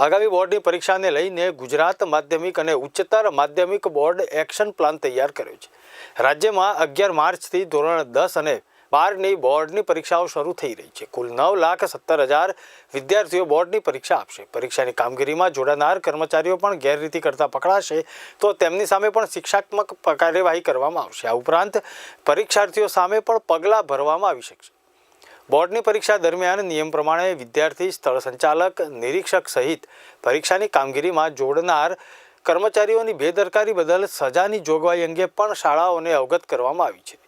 આગામી બોર્ડની પરીક્ષાને લઈને ગુજરાત માધ્યમિક અને ઉચ્ચતર માધ્યમિક બોર્ડ એક્શન પ્લાન તૈયાર કર્યો છે. રાજ્યમાં અગિયાર માર્ચથી ધોરણ દસ અને બારની બોર્ડની પરીક્ષાઓ શરૂ થઈ રહી છે. કુલ નવ લાખ સત્તર હજાર વિદ્યાર્થીઓ બોર્ડની પરીક્ષા આપશે. પરીક્ષાની કામગીરીમાં જોડાનાર કર્મચારીઓ પણ ગેરરીતિ કરતા પકડાશે તો તેમની સામે પણ શિક્ષાત્મક કાર્યવાહી કરવામાં આવશે. આ ઉપરાંત પરીક્ષાર્થીઓ સામે પણ પગલાં ભરવામાં આવી શકશે. બોર્ડની પરીક્ષા દરમિયાન નિયમ પ્રમાણે વિદ્યાર્થી સ્થળ સંચાલક, નિરીક્ષક સહિત પરીક્ષાની કામગીરીમાં જોડનાર કર્મચારીઓની બેદરકારી બદલ સજાની જોગવાઈ અંગે પણ શાળાઓને અવગત કરવામાં આવી છે.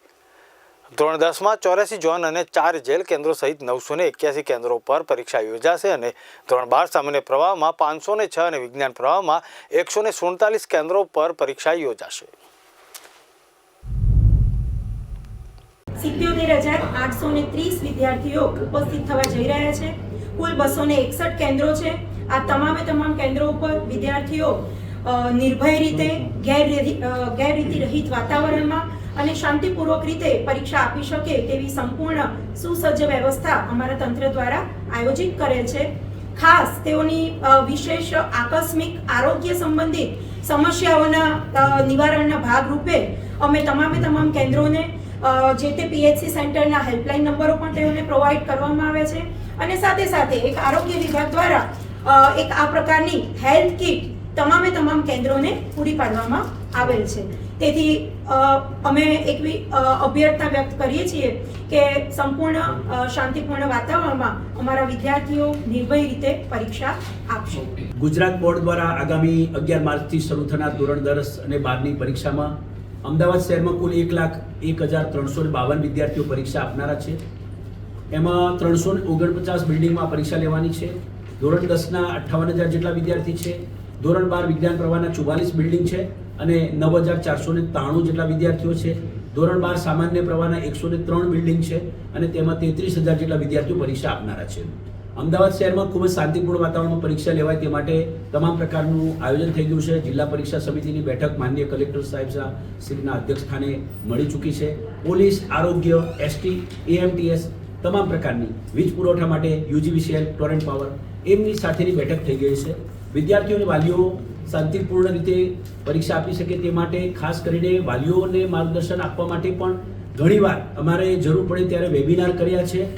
ધોરણ દસમાં ચોર્યાસી ઝોન અને ચાર જેલ કેન્દ્રો સહિત નવસો ને એક્યાસી કેન્દ્રો પર પરીક્ષા યોજાશે અને ધોરણ બાર સામાન્ય પ્રવાહમાં પાંચસો ને છ અને વિજ્ઞાન પ્રવાહમાં એકસો ને સુડતાલીસ કેન્દ્રો પર પરીક્ષા યોજાશે. સિત્યોતેર હજાર આઠસો ને ત્રીસ વિદ્યાર્થીઓ ઉપસ્થિત થવા જઈ રહ્યા છે. કુલ બસો ને એકસઠ કેન્દ્રો છે. આ તમામે તમામ કેન્દ્રો ઉપર વિદ્યાર્થીઓ નિર્ભય રીતે ગેરરીતિ રહિત વાતાવરણમાં અને શાંતિપૂર્વક રીતે પરીક્ષા આપી શકે તેવી સંપૂર્ણ સુસજ્જ વ્યવસ્થા અમારા તંત્ર દ્વારા આયોજિત કરેલ છે. ખાસ તેઓની વિશેષ આકસ્મિક આરોગ્ય સંબંધિત સમસ્યાઓના નિવારણના ભાગરૂપે અમે તમામે તમામ કેન્દ્રોને જે તે પીએચસી સેન્ટરના હેલ્પલાઇન નંબરો પણ તેઓને પ્રોવાઈડ કરવામાં આવે છે. અને સાથે સાથે એક આરોગ્ય વિભાગ દ્વારા એક આ પ્રકારની હેલ્થ કિટ તમામે તમામ કેન્દ્રોને પૂરી પાડવામાં આવેલ છે. તેથી અમે એક બી, અભ્યર્થના વ્યક્ત કરીએ છીએ કે સંપૂર્ણ શાંતિપૂર્ણ વાતાવરણમાં અમારા વિદ્યાર્થીઓ નિર્ભય રીતે પરીક્ષા આપશે. ગુજરાત બોર્ડ દ્વારા આગામી અગિયાર માર્ચથી શરૂ થનાર ધોરણ દસ અને બારની પરીક્ષામાં અમદાવાદ શહેરમાં કુલ એક લાખ એક હજાર ત્રણસો બાવન વિદ્યાર્થીઓ પરીક્ષા આપનારા છે. એમાં ત્રણસો ઓગણપચાસ બિલ્ડિંગમાં પરીક્ષા લેવાની છે. ધોરણ દસના અઠ્ઠાવન હજાર જેટલા વિદ્યાર્થી છે. ધોરણ બાર વિજ્ઞાન પ્રવાહના ચુમ્માલીસ બિલ્ડિંગ છે અને નવ હજાર ચારસો ત્રાણું જેટલા વિદ્યાર્થીઓ છે. ધોરણ બાર સામાન્ય પ્રવાહના એકસો ત્રણ બિલ્ડિંગ છે અને તેમાં તેત્રીસ હજાર જેટલા વિદ્યાર્થીઓ પરીક્ષા આપનારા છે. અમદાવાદ શહેરમાં ખૂબ જ શાંતિપૂર્ણ વાતાવરણમાં પરીક્ષા લેવાય તે માટે તમામ પ્રકારનું આયોજન થઈ ગયું છે. જિલ્લા પરીક્ષા સમિતિની બેઠક માનનીય કલેક્ટર સાહેબ શ્રીના અધ્યક્ષ સ્થાને મળી ચૂકી છે. પોલીસ, આરોગ્ય, એસટી, એએમટીએસ તમામ પ્રકારની વીજ પુરવઠા માટે યુજીવીસીએલ ટોરેન્ટ પાવર એમની સાથેની બેઠક થઈ ગઈ છે. વિદ્યાર્થીઓ વાલીઓ શાંતિપૂર્ણ રીતે પરીક્ષા આપી શકે તે માટે ખાસ કરીને વાલીઓને માર્ગદર્શન આપવા માટે પણ ઘણીવાર અમારે જરૂર પડે ત્યારે વેબિનાર કર્યા છે.